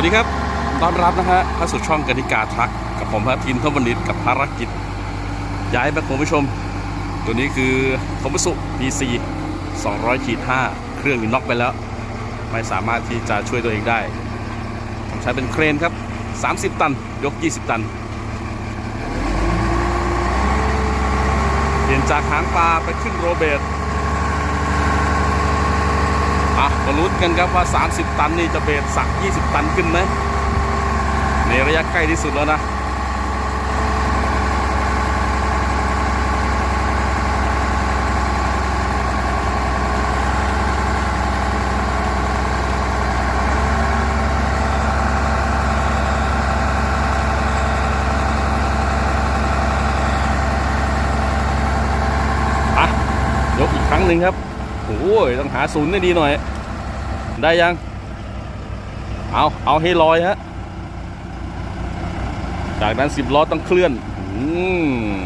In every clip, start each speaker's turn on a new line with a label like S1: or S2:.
S1: วัสดีครับ ต้อนรับนะฮะเข้าสู่ช่องกนิกาทรักกับผมพระทินทวนิตกับภารกิจ ย้ายแบคโฮผู้ชม ตัวนี้คือคอมบุสุ PC 200ขีด5เครื่องนี่น็อกไปแล้ว ไม่สามารถที่จะช่วยตัวเองได้ผมใช้เป็นเครนครับ 30 ตัน ยก 20 ตัน เปลี่ยนจากหางปลาไปขึ้นโรเบร์ต อะมาลุ้นกันครับว่า 30 ตันนี่จะเบสสัก 20 ตันขึ้นไหมในระยะใกล้ที่สุดแล้วนะอะยกอีกครั้งหนึ่งครับ อ้ยต้องหาศูนย์ได้ดีหน่อย ได้ยัง เอาเอาให้ลอยฮะ จากนั้นสิบล้อต้องเคลื่อนอืม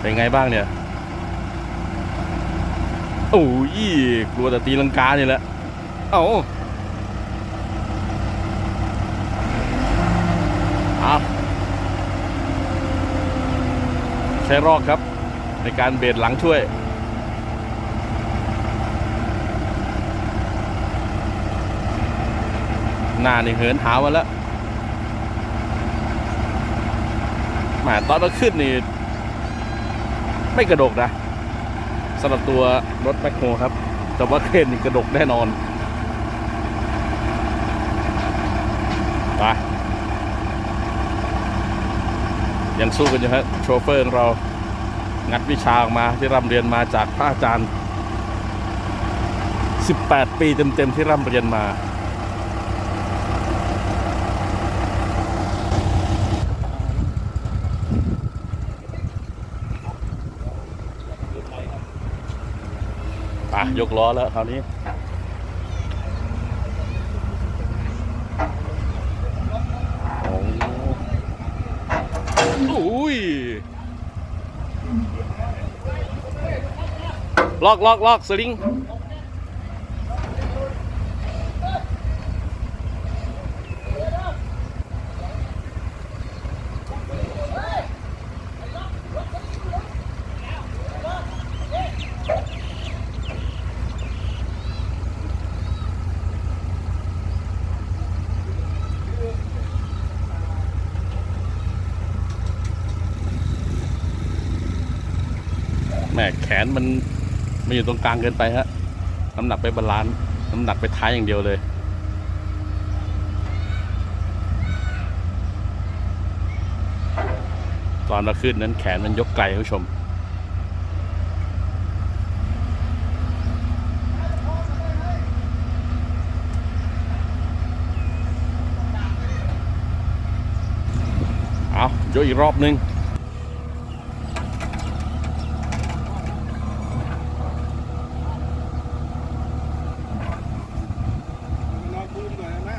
S1: เป็นไงบ้างเนี่ยโอ้ยกลัวแต่ตีลังกาเนี่ยแหละ เอาเอาใช้รอกครับ ในการเบรดหลังช่วย หน้านี่เหินหาวมาแล้วหมาตอนเราขึ้นนี่ ไม่กระดกนะสำหรับตัวรถแมคโครครับ แต่ว่าเครนนี่กระดกแน่นอนไปยังสู้กันอยู่ฮะโชเฟอร์เรางัดวิชาออกมาที่ร่ำเรียนมาจากพระอาจารย์ 18 ปีเต็มๆที่ร่ำเรียนมา่ะยกล้อแล้วคราวนี้โอ้อุ้ยลอกลอกลอกสลิง นมันมันอยู่ตรงกลางเกินไปฮะน้ำหนักไปบาลานซ์น้ำหนักไปท้ายอย่างเดียวเลยตอนเราขึ้นนั้นแขนมันยกไกลคุณผู้ชม เอายอีกรอบนึง
S2: นอนพื้นก่อนนะ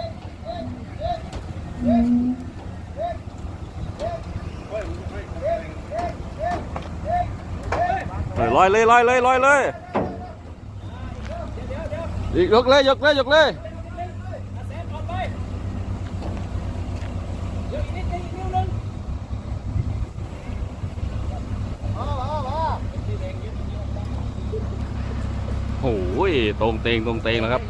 S2: ออลอยเลยลอยเลย
S1: ลอยเลยอีกยกเลยยกเลยยกเลยโอ้ยตรงเตงตรงเตงแล้วครับ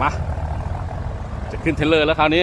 S1: มาจะขึ้นเทรลเลอร์แล้วคราวนี้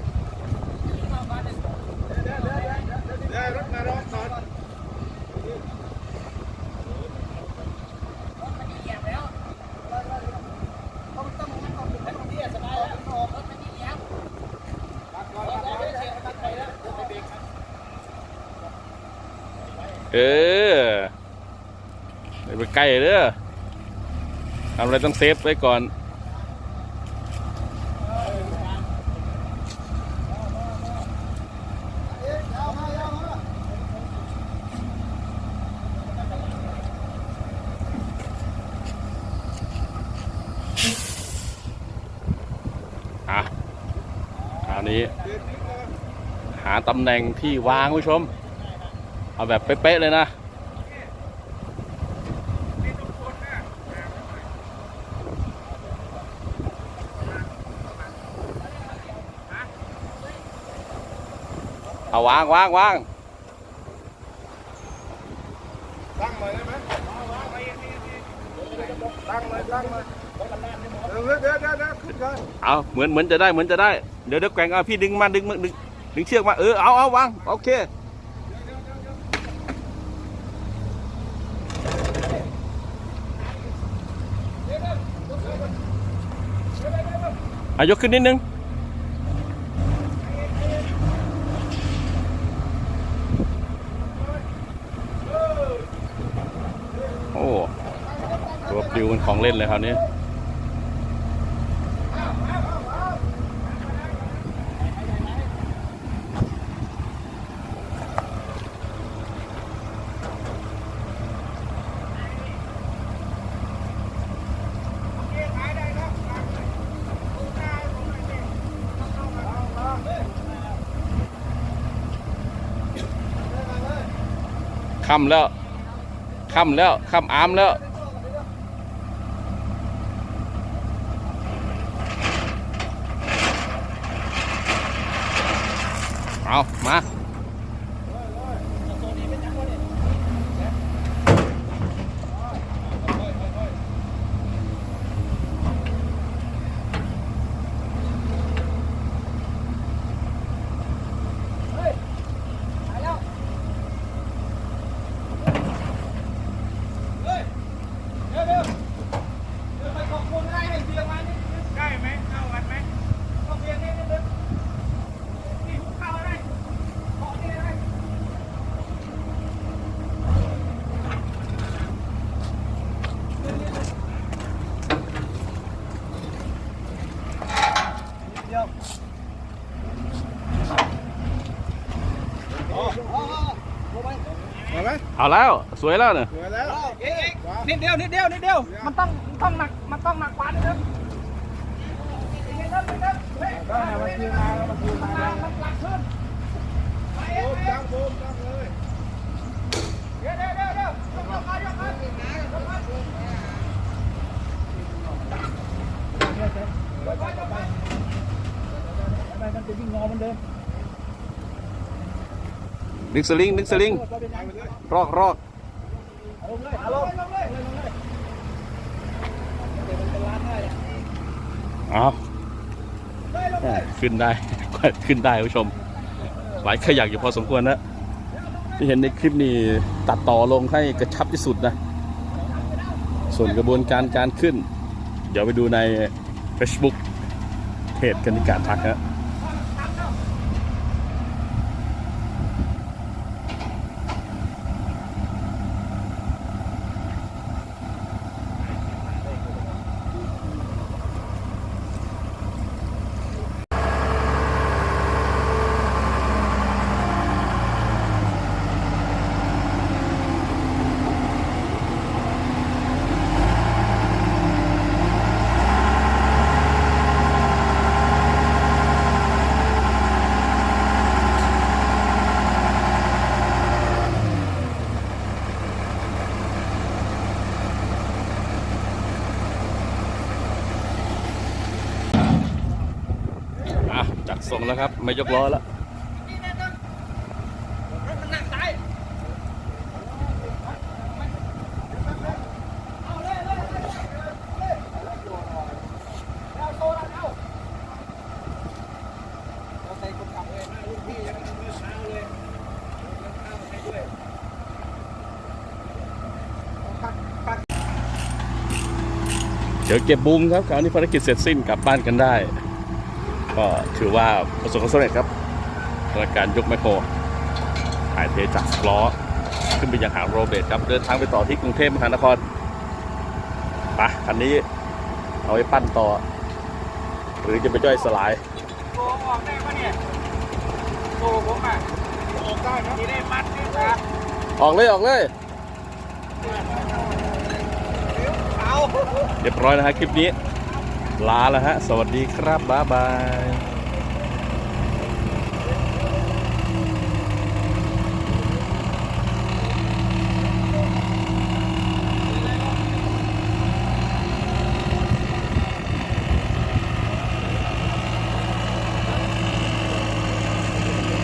S1: เออไปใกล้เด้
S2: อ
S1: ทำอะไรต้องเซฟไว้ก่อนอะคราวนี้ หาตำแหน่งที่วางผู้ชม เอาแบบเป๊ะๆเลยนะเอาวางวางวาง
S2: ตั้งเลยได้ไหมตั้งเลยตั้งเลยเดี๋ยวเดี๋ยวเดี๋ยวขึ้นก่อน
S1: เอาเหมือนเหมือนจะได้เหมือนจะได้ เดี๋ยวเดี๋ยวแกงเอาพี่ดึงมาดึงดึงดึงเชือกมาเออเอาเอาวางโอเคายกขึ้นนิดนึง โอ้ตัวปลิวเป็นของเล่นเลยคราวนี้ ค่ำแล้วค่ำแล้วค่ำอามแล้วเอามา
S2: เฮ้ยเดี๋ยวเดี๋ยวเดี๋ยวไปขอบคุณได้ให้เบียงมานี่ได้ไหมเข้ากันไหมขอเบียงนี่นิดนึงนี่เข้าได้ขอนี่ได้ เดียวอ๋ออ๋อลงไปเห็นไหม
S1: เอาแล้ว สวยแล้วเนี่ย
S2: เหลือแล้ว
S3: นิดเดียวนิดเดียวนิดเดียว มันต้องต้องหนักมันต้องหนักกว่านิดเดียว
S2: ได้มันคือมาแล้วมันคือมาแล้ว
S3: มันหลักขึ้น
S2: โอ้จังโบมจังเลย
S3: เดี๋ยวเดี๋ยวเดี๋ยวเดี๋ยวยกยกยกยกิ่
S2: งงอมันเดิม
S1: ดึงสลิงดึงสลิงรอกรอก
S2: ลงเลยลงเลยลงเลยเดี๋ยวมันเป็นร้าได้เนี่ย
S1: เอาขึ้นได้ ขึ้นได้คุณผู้ชม หลายขยักอยู่พอสมควรนะ ที่เห็นในคลิปนี้ตัดต่อลงให้กระชับที่สุดนะ ส่วนกระบวนการการขึ้น เดี๋ยวไปดูใน Facebook เพจกันนิการทักฮะ ส่งแล้วครับ ไม่ยกล้อแล้ว
S3: เดี๋
S1: ยวเก็บบูมครับคราวนี้ภารกิจเสร็จสิ้นกลับบ้านกันได้ ก็ถือว่าประสบความสำเร็จครับในการยกแมคโครถ่ายเทจากสล้อ ขึ้นไปยังหางโรเบตครับ เดินทางไปต่อที่กรุงเทพมหานครไปคันนี้เอาไว้ปั้นต่อ หรือจะไปย่อยสลาย
S2: โกงออกได้ปะเนี่ยโกงผมอะออกได้ครับที่ได้มัดนี่ครับ
S1: ออกเลยออกเลย
S2: เอา
S1: เรียบร้อยนะฮะคลิปนี้ ลาแล้วฮะ สวัสดีครับ บ๊ายบาย